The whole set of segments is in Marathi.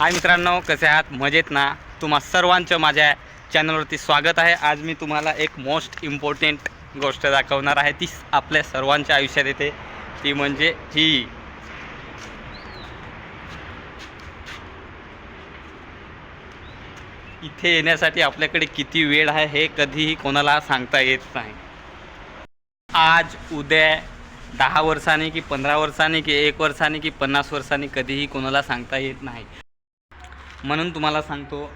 हाय मित्रांनो कसे आहात? मजेत ना? तुम्हा सर्वांचं माझ्या चॅनलवरती स्वागत आहे. आज मी तुम्हाला एक मोस्ट इम्पॉर्टंट गोष्ट दाखवणार आहे. ती आपल्या सर्वांच्या आयुष्यात येते. ती म्हणजे ही. इथे येण्यासाठी आपल्याकडे किती वेळ आहे हे कधीही कोणाला सांगता येत नाही. आज उद्या दहा वर्षांनी की पंधरा वर्षांनी की एक वर्षांनी की पन्नास वर्षांनी कधीही कोणाला सांगता येत नाही. म्हणून तुम्हाला सांगतो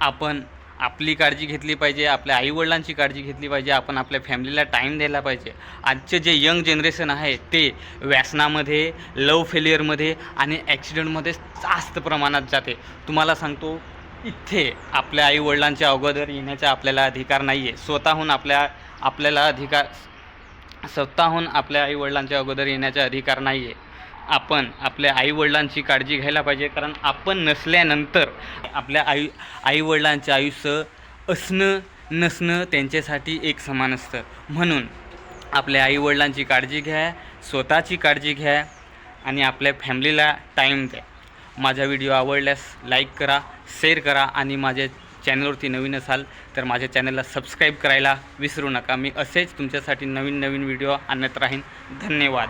आपण आपली काळजी घेतली पाहिजे आपल्या आईवडिलांची काळजी घेतली पाहिजे आपण आपल्या फॅमिलीला टाईम द्यायला पाहिजे. आजचे जे यंग जनरेशन आहे ते व्यसनामध्ये लव फेलियरमध्ये आणि ॲक्सिडेंटमध्ये जास्त प्रमाणात जाते. तुम्हाला सांगतो इथे आपल्या आईवडिलांच्या अगोदर येण्याचा आपल्याला अधिकार नाही आहे स्वतःहून आपल्या आपल्याला अधिकार स्वतःहून आपल्या आईवडिलांच्या अगोदर येण्याचा अधिकार नाही आहे आपण आपल्या आईवडिलांची काळजी घ्यायला पाहिजे. कारण आपण नसल्यानंतर आपल्या आई आईवडिलांचे आयुष्य असणं नसणं त्यांच्यासाठी एक समान असतं. म्हणून आपल्या आईवडिलांची काळजी घ्या स्वतःची काळजी घ्या आणि आपल्या फॅमिलीला टाईम द्या. माझा व्हिडिओ आवडल्यास लाईक करा शेअर करा आणि माझ्या चॅनलवरती नवीन असाल तर माझ्या चॅनलला सबस्क्राईब करायला विसरू नका. मी असेच तुमच्यासाठी नवीन नवीन व्हिडिओ आणत राहीन. धन्यवाद.